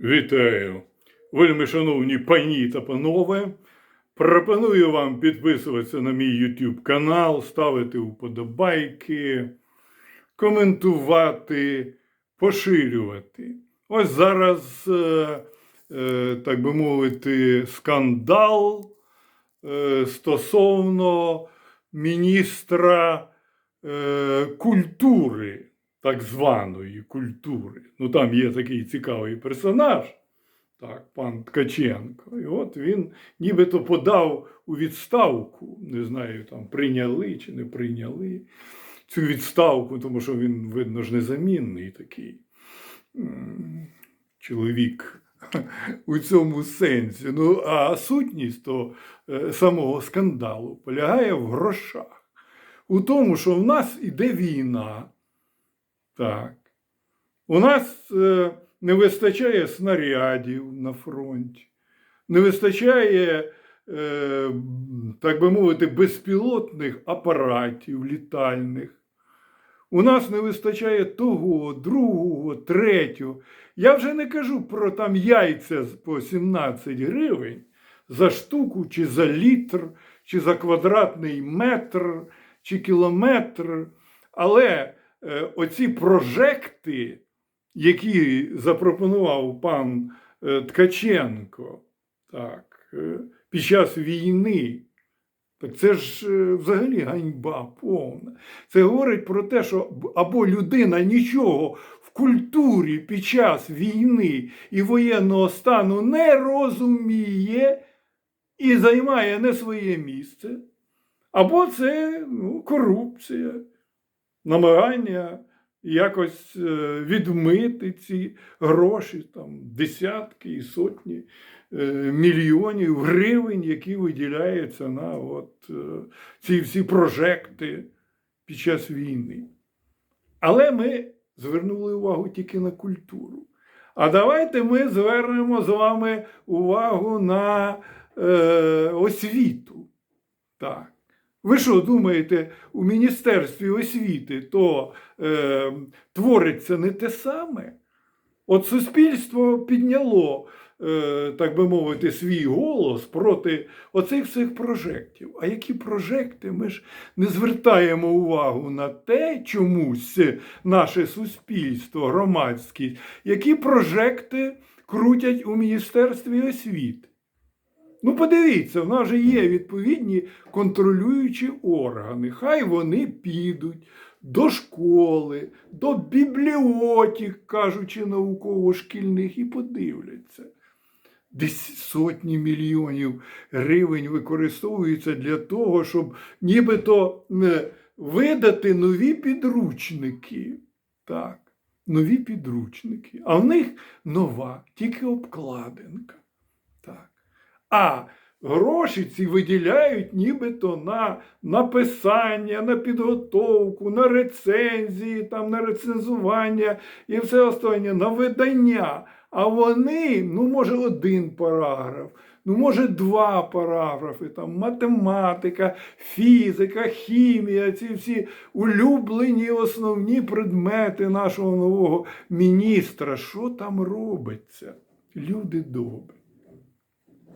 Вітаю, вельми шановні пані та панове. Пропоную вам підписуватися на мій YouTube канал, ставити вподобайки, коментувати, поширювати. Ось зараз, е, е, так би мовити, скандал е, стосовно міністра культури, так званої культури. Ну там є такий цікавий персонаж, так, пан Ткаченко. І от він нібито подав у відставку. Не знаю, там прийняли чи не прийняли цю відставку, тому що він, видно ж, незамінний такий чоловік. У цьому сенсі. Ну, а сутність то е, самого скандалу полягає в грошах. У тому, що в нас іде війна. Так. У нас е, не вистачає снарядів на фронті, не вистачає, е, так би мовити, безпілотних апаратів літальних. У нас не вистачає того, другого, третього. Я вже не кажу про там яйця по 17 гривень за штуку, чи за літр, чи за квадратний метр, чи кілометр. Але оці прожекти, які запропонував пан е, Ткаченко так, е, під час війни, так це ж е, взагалі ганьба повна. Це говорить про те, що або людина нічого в культурі під час війни і воєнного стану не розуміє і займає не своє місце, або це ну, корупція, намагання якось е, відмити ці гроші, там десятки і сотні е, мільйонів гривень, які виділяються на от, е, ці всі прожекти під час війни. Але ми звернули увагу тільки на культуру. А давайте ми звернемо з вами увагу на е, освіту. Так. Ви що думаєте, у Міністерстві освіти то е, твориться не те саме? От суспільство підняло, е, так би мовити, свій голос проти оцих всіх прожектів. А які прожекти? Ми ж не звертаємо увагу на те, чомусь наше суспільство, громадськість, які прожекти крутять у Міністерстві освіти. Ну, подивіться, в нас же є відповідні контролюючі органи. Хай вони підуть до школи, до бібліотек, кажучи науково-шкільних, і подивляться. Десь сотні мільйонів гривень використовуються для того, щоб нібито е, видати нові підручники. Так, нові підручники. А в них нова, тільки обкладинка. А гроші ці виділяють нібито на написання, на підготовку, на рецензії, там, на рецензування і все останнє, на видання. А вони, ну, може, один параграф, ну, може, два параграфи, там, математика, фізика, хімія, ці всі улюблені основні предмети нашого нового міністра. Що там робиться? Люди добрі.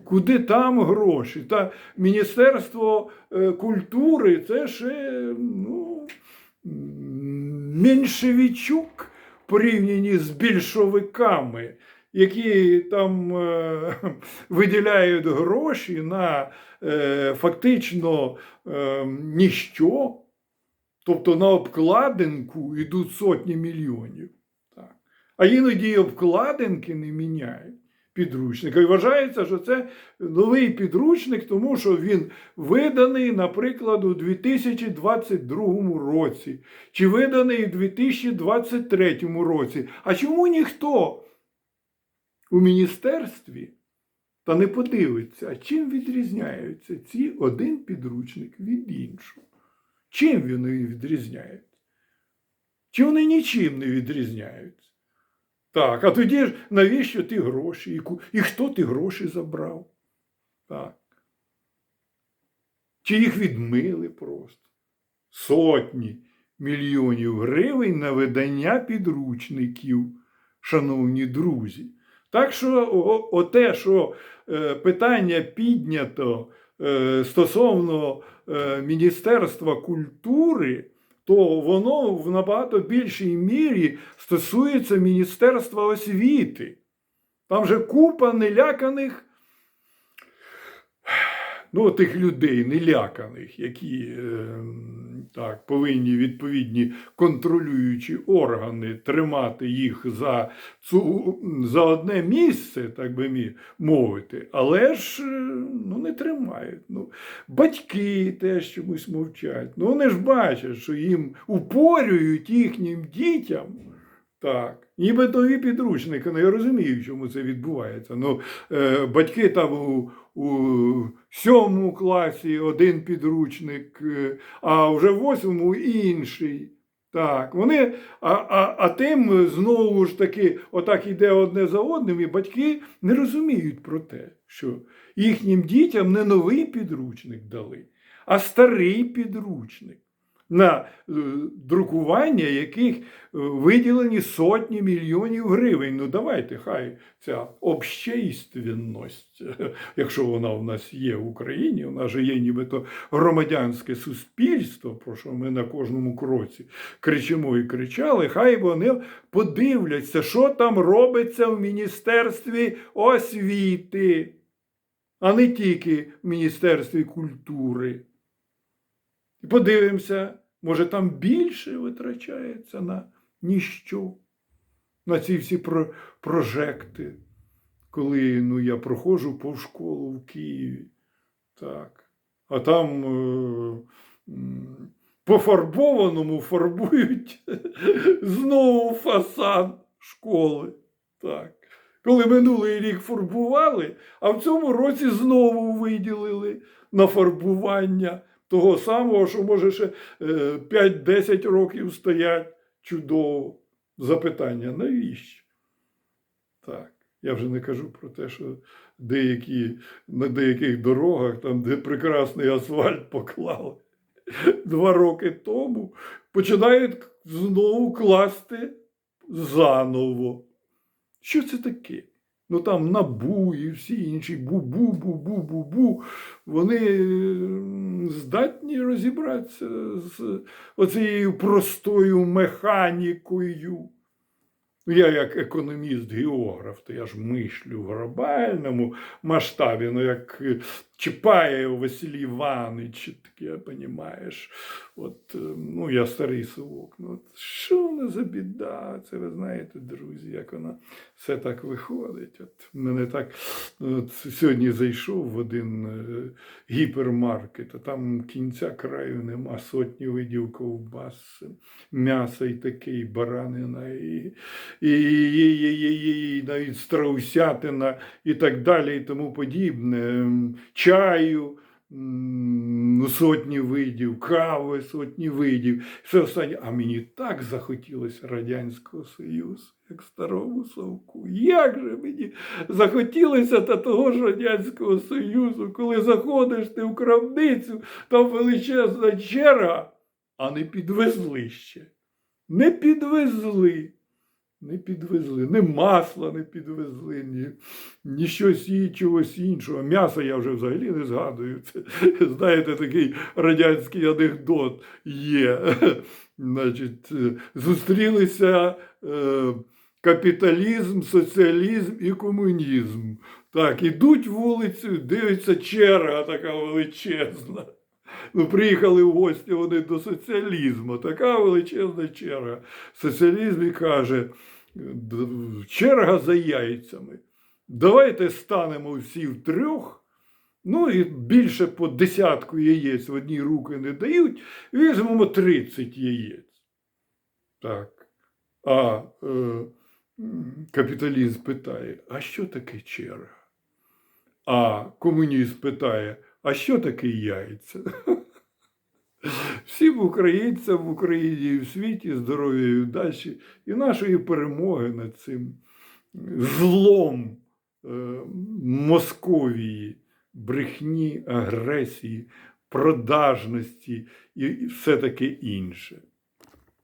Куди там гроші? Та Міністерство е, культури це ще ну, меншевичук в порівнянні з більшовиками, які там е, виділяють гроші на е, фактично ніщо, тобто на обкладинку йдуть сотні мільйонів. Так. А іноді обкладинки не міняють підручника. І вважається, що це новий підручник, тому що він виданий, наприклад, у 2022 році, чи виданий у 2023 році. А чому ніхто у міністерстві та не подивиться, чим відрізняються ці один підручник від іншого? Чим вони відрізняються? Чи вони нічим не відрізняються? Так, а тоді ж навіщо ті гроші? І, хто ті гроші забрав? Так. Чи їх відмили просто? Сотні мільйонів гривень на видання підручників, шановні друзі. Так що оте, що е, питання піднято е, стосовно е, Міністерства культури, то воно в набагато більшій мірі стосується Міністерства освіти. Там же купа неляканих ну, тих людей неляканих, які е, так, повинні відповідні контролюючі органи тримати їх за, цю, за одне місце, так би мі- мовити, але ж е, ну, не тримають. Ну, батьки теж чомусь мовчать. Ну, вони ж бачать, що їм упорюють їхнім дітям. Так, ніби нові підручники, ну я розумію, чому це відбувається. Ну, е, батьки там у, у сьомому класі один підручник, е, а вже в восьмому інший. Так, вони, а, а, а тим знову ж таки, отак іде одне за одним, і батьки не розуміють про те, що їхнім дітям не новий підручник дали, а старий підручник, на е, друкування яких е, виділені сотні мільйонів гривень. Ну давайте, хай ця общественність, якщо вона в нас є в Україні, у нас же є нібито громадянське суспільство, про що ми на кожному кроці кричимо і кричали, хай вони подивляться, що там робиться в Міністерстві освіти, а не тільки в Міністерстві культури. Подивимося, може там більше витрачається на ніщо, на ці всі про- прожекти, коли ну, я проходжу по школу в Києві. Так. А там е, м, пофарбованому фарбують знову фасад школи. Так. Коли минулий рік фарбували, а в цьому році знову виділили на фарбування того самого, що може ще е, 5-10 років стоять чудово. Запитання, навіщо? Так. Я вже не кажу про те, що деякі, на деяких дорогах, там, де прекрасний асфальт поклали два роки тому, починають знову класти заново. Що це таке? Ну там набу і всі інші бу-бу-бу-бу-бу-бу. Вони здатні розібратися з оцією простою механікою. Ну, Я як економіст-географ, то я ж мишлю в глобальному масштабі, ну як Чапаєв Василь Іванович, таке, розумієш. От, е, ну, я старий совок. Ну, от що вона за біда? Це ви знаєте, друзі, як вона все так виходить. От мене так от, сьогодні зайшов в один е, гіпермаркет, а там кінця краю нема, сотні видів ковбас, м'яса і таке, і баранина, і, і, і, і, і, і, і навіть страусятина і так далі, і тому подібне. Чаю. ну, Сотні видів, кави, сотні видів. Все останнє. А мені так захотілося Радянського Союзу, як старому совку. Як же мені захотілося та того ж Радянського Союзу, коли заходиш ти в крамницю, там величезна черга, а не підвезли ще. Не підвезли. Не підвезли, ні масла не підвезли, ні, ні щось і чогось іншого. М'ясо я вже взагалі не згадую. Це, знаєте, такий радянський анекдот є. Значить, зустрілися е, капіталізм, соціалізм і комунізм. Так, ідуть вулицею, дивиться черга така величезна. Ну, приїхали в гості вони до соціалізму. Така величезна черга. Соціалізм і каже, «Д- черга за яйцями. Давайте станемо всі в трьох. Ну і більше по десятку яєць в одні руки не дають, візьмемо 30 яєць. Так. А е, м, капіталіст питає: а що таке черга? А комуніст питає, а що таке яйця? Всім українцям в Україні і в світі здоров'я і удачі, і нашої перемоги над цим злом е, Московії, брехні, агресії, продажності і все таке інше.